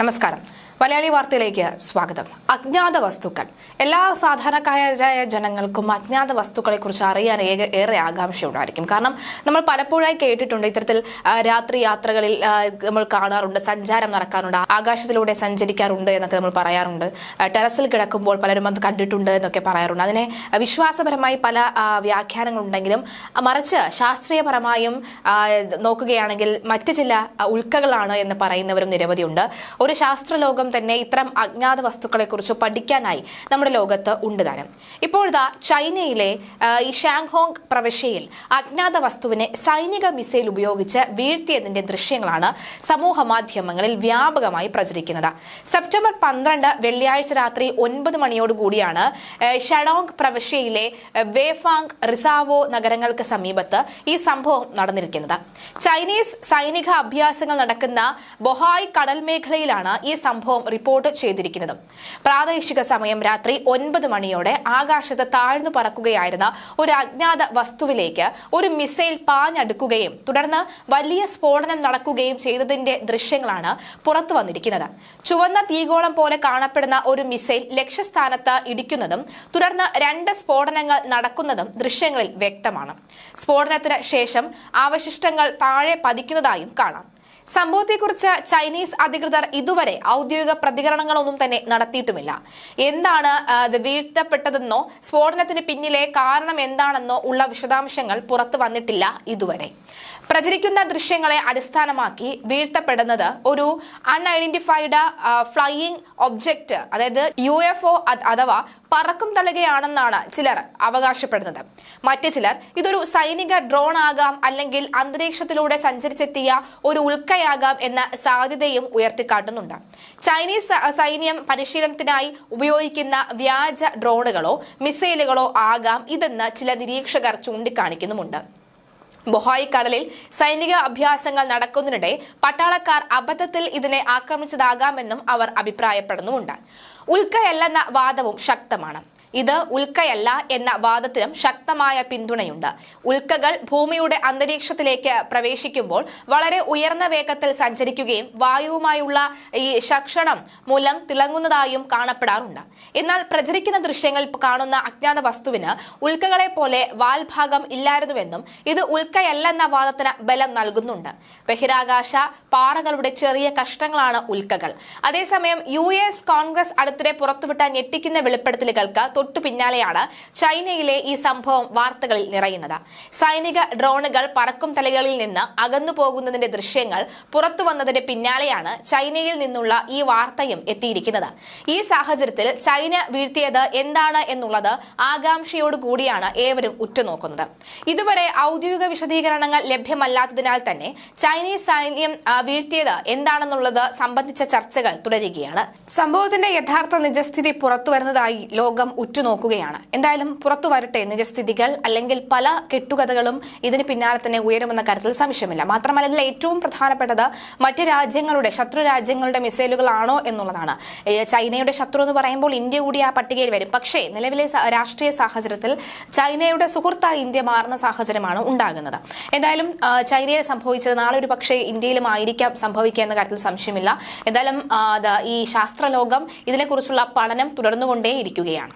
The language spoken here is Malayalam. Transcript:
നമസ്കാരം. മലയാളി വാർത്തയിലേക്ക് സ്വാഗതം. അജ്ഞാത വസ്തുക്കൾ. എല്ലാ സാധാരണക്കാരായ ജനങ്ങൾക്കും അജ്ഞാത വസ്തുക്കളെ കുറിച്ച് അറിയാൻ ഏക- ഏറെ ആകാംക്ഷയുണ്ടായിരിക്കും. കാരണം നമ്മൾ പലപ്പോഴായി കേട്ടിട്ടുണ്ട് ഇത്തരത്തിൽ രാത്രി യാത്രകളിൽ നമ്മൾ കാണാറുണ്ട് സഞ്ചാരം നടക്കാറുണ്ട് ആകാശത്തിലൂടെ സഞ്ചരിക്കാറുണ്ട് എന്നൊക്കെ നമ്മൾ പറയാറുണ്ട്. ടെറസിൽ കിടക്കുമ്പോൾ പലരും അത് കണ്ടിട്ടുണ്ട് എന്നൊക്കെ പറയാറുണ്ട്. അതിനെ വിശ്വാസപരമായി പല വ്യാഖ്യാനങ്ങളുണ്ടെങ്കിലും മറിച്ച് ശാസ്ത്രീയപരമായും നോക്കുകയാണെങ്കിൽ മറ്റ് ചില ഉൾക്കകളാണ് എന്ന് പറയുന്നവരും നിരവധിയുണ്ട്. ഒരു ശാസ്ത്രലോകം തന്നെ ഇത്തരം അജ്ഞാത വസ്തുക്കളെക്കുറിച്ച് പഠിക്കാനായി നമ്മുടെ ലോകത്ത് ഉണ്ട് താനും ഇപ്പോഴത്തെ ചൈനയിലെ ഈ ഷാങ്ഹോങ് പ്രവിശ്യയിൽ അജ്ഞാത വസ്തുവിനെ സൈനിക മിസൈൽ ഉപയോഗിച്ച് വീഴ്ത്തിയതിന്റെ ദൃശ്യങ്ങളാണ് സമൂഹ മാധ്യമങ്ങളിൽ വ്യാപകമായി പ്രചരിക്കുന്നത്. സെപ്റ്റംബർ പന്ത്രണ്ട് വെള്ളിയാഴ്ച രാത്രി ഒൻപത് മണിയോടുകൂടിയാണ് ഷഡോങ് പ്രവിശ്യയിലെ വേഫാങ് റിസാവോ നഗരങ്ങൾക്ക് സമീപത്ത് ഈ സംഭവം നടന്നിരിക്കുന്നത്. ചൈനീസ് സൈനിക അഭ്യാസങ്ങൾ നടക്കുന്ന ബൊഹായ് കടൽ മേഖലയിലാണ് ഈ സംഭവം റിപ്പോർട്ട് ചെയ്തിരിക്കുന്നത്. പ്രാദേശിക സമയം രാത്രി ഒൻപത് മണിയോടെ ആകാശത്ത് താഴ്ന്നു പറക്കുകയായിരുന്ന ഒരു അജ്ഞാത വസ്തുവിലേക്ക് ഒരു മിസൈൽ പാഞ്ഞടുക്കുകയും തുടർന്ന് വലിയ സ്ഫോടനം നടക്കുകയും ചെയ്തതിന്റെ ദൃശ്യങ്ങളാണ് പുറത്തു വന്നിരിക്കുന്നത്. ചുവന്ന തീഗോളം പോലെ കാണപ്പെടുന്ന ഒരു മിസൈൽ ലക്ഷ്യസ്ഥാനത്ത് ഇടിക്കുന്നതും തുടർന്ന് രണ്ട് സ്ഫോടനങ്ങൾ നടക്കുന്നതും ദൃശ്യങ്ങളിൽ വ്യക്തമാണ്. സ്ഫോടനത്തിന് ശേഷം അവശിഷ്ടങ്ങൾ താഴെ പതിക്കുന്നതായും കാണാം. സംഭവത്തെക്കുറിച്ച് ചൈനീസ് അധികൃതർ ഇതുവരെ ഔദ്യോഗിക പ്രതികരണങ്ങളൊന്നും തന്നെ നടത്തിയിട്ടുമില്ല. എന്താണ് വീഴ്ത്തപ്പെട്ടതെന്നോ സ്ഫോടനത്തിന് പിന്നിലെ കാരണം എന്താണെന്നോ ഉള്ള വിശദാംശങ്ങൾ പുറത്തു വന്നിട്ടില്ല ഇതുവരെ. പ്രചരിക്കുന്ന ദൃശ്യങ്ങളെ അടിസ്ഥാനമാക്കി വീഴ്ത്തപ്പെടുന്നത് ഒരു അൺഐഡന്റിഫൈഡ് ഫ്ലൈയിങ് ഒബ്ജക്റ്റ് അതായത് യു എഫ് ഒ അഥവാ പറക്കും തളികയാണെന്നാണ് ചിലർ അവകാശപ്പെടുന്നത്. മറ്റു ചിലർ ഇതൊരു സൈനിക ഡ്രോൺ ആകാം അല്ലെങ്കിൽ അന്തരീക്ഷത്തിലൂടെ സഞ്ചരിച്ചെത്തിയ ഒരു ഉൽക്കയാകാം എന്ന സാധ്യതയും ഉയർത്തിക്കാട്ടുന്നുണ്ട്. ചൈനീസ് സൈന്യം പരിശീലനത്തിനായി ഉപയോഗിക്കുന്ന വ്യാജ ഡ്രോണുകളോ മിസൈലുകളോ ആകാം ഇതെന്ന് ചില നിരീക്ഷകർ ചൂണ്ടിക്കാണിക്കുന്നുമുണ്ട്. ബൊഹായ് കടലിൽ സൈനിക അഭ്യാസങ്ങൾ നടക്കുന്നതിനിടെ പട്ടാളക്കാർ അബദ്ധത്തിൽ ഇതിനെ ആക്രമിച്ചതാകാമെന്നും അവർ അഭിപ്രായപ്പെടുന്നുമുണ്ട്. ഉൽക്കയല്ലെന്ന വാദവും ശക്തമാണ്. ഇത് ഉൽക്കയല്ല എന്ന വാദത്തിനും ശക്തമായ പിന്തുണയുണ്ട്. ഉൽക്കകൾ ഭൂമിയുടെ അന്തരീക്ഷത്തിലേക്ക് പ്രവേശിക്കുമ്പോൾ വളരെ ഉയർന്ന വേഗത്തിൽ സഞ്ചരിക്കുകയും വായുവുമായുള്ള ഈ ശക്ഷണം മൂലം തിളങ്ങുന്നതായും കാണപ്പെടാറുണ്ട്. എന്നാൽ പ്രചരിക്കുന്ന ദൃശ്യങ്ങൾ കാണുന്ന അജ്ഞാത വസ്തുവിന് ഉൽക്കകളെ പോലെ വാൽഭാഗം ഇല്ലായിരുന്നുവെന്നും ഇത് ഉൽക്കയല്ലെന്ന വാദത്തിന് ബലം നൽകുന്നുണ്ട്. ബഹിരാകാശ പാറകളുടെ ചെറിയ കഷ്ണങ്ങളാണ് ഉൽക്കകൾ. അതേസമയം യു എസ് കോൺഗ്രസ് അടുത്തിടെ പുറത്തുവിട്ട ഞെട്ടിക്കുന്ന വെളിപ്പെടുത്തലുകൾക്ക് തൊട്ടു പിന്നാലെയാണ് ചൈനയിലെ ഈ സംഭവം വാർത്തകളിൽ നിറയുന്നത്. സൈനിക ഡ്രോണുകൾ പറക്കും തലകളിൽ നിന്ന് അകന്നു പോകുന്നതിന്റെ ദൃശ്യങ്ങൾ പുറത്തു വന്നതിന്റെ പിന്നാലെയാണ് ചൈനയിൽ നിന്നുള്ള ഈ വാർത്തയും എത്തിയിരിക്കുന്നത്. ഈ സാഹചര്യത്തിൽ ചൈന വീഴ്ത്തിയത് എന്താണ് എന്നുള്ളത് ആകാംക്ഷയോട് കൂടിയാണ് ഏവരും ഉറ്റുനോക്കുന്നത്. ഇതുവരെ ഔദ്യോഗിക വിശദീകരണങ്ങൾ ലഭ്യമല്ലാത്തതിനാൽ തന്നെ ചൈനീസ് സൈന്യം വീഴ്ത്തിയത് എന്താണെന്നുള്ളത് സംബന്ധിച്ച ചർച്ചകൾ തുടരുകയാണ്. സംഭവത്തിന്റെ യഥാർത്ഥ നിജസ്ഥിതി പുറത്തുവരുന്നതായി ലോകം ഉറ്റുനോക്കുകയാണ്. എന്തായാലും പുറത്തു വരട്ടെ നിജസ്ഥിതികൾ അല്ലെങ്കിൽ പല കെട്ടുകഥകളും ഇതിന് പിന്നാലെ തന്നെ ഉയരുമെന്ന കാര്യത്തിൽ സംശയമില്ല. മാത്രമല്ല ഇതിൽ ഏറ്റവും പ്രധാനപ്പെട്ടത് മറ്റ് രാജ്യങ്ങളുടെ ശത്രു രാജ്യങ്ങളുടെ മിസൈലുകളാണോ എന്നുള്ളതാണ്. ചൈനയുടെ ശത്രു എന്ന് പറയുമ്പോൾ ഇന്ത്യ കൂടി ആ പട്ടികയിൽ വരും. പക്ഷേ നിലവിലെ രാഷ്ട്രീയ സാഹചര്യത്തിൽ ചൈനയുടെ സുഹൃത്തായി ഇന്ത്യ മാറുന്ന സാഹചര്യമാണ് ഉണ്ടാകുന്നത്. എന്തായാലും ചൈനയിൽ സംഭവിച്ചത് നാളെ ഒരു പക്ഷേ ഇന്ത്യയിലും ആയിരിക്കാം സംഭവിക്കുക എന്ന കാര്യത്തിൽ സംശയമില്ല. എന്തായാലും ഈ ശാസ്ത്രലോകം ഇതിനെക്കുറിച്ചുള്ള പഠനം തുടർന്നുകൊണ്ടേയിരിക്കുകയാണ്.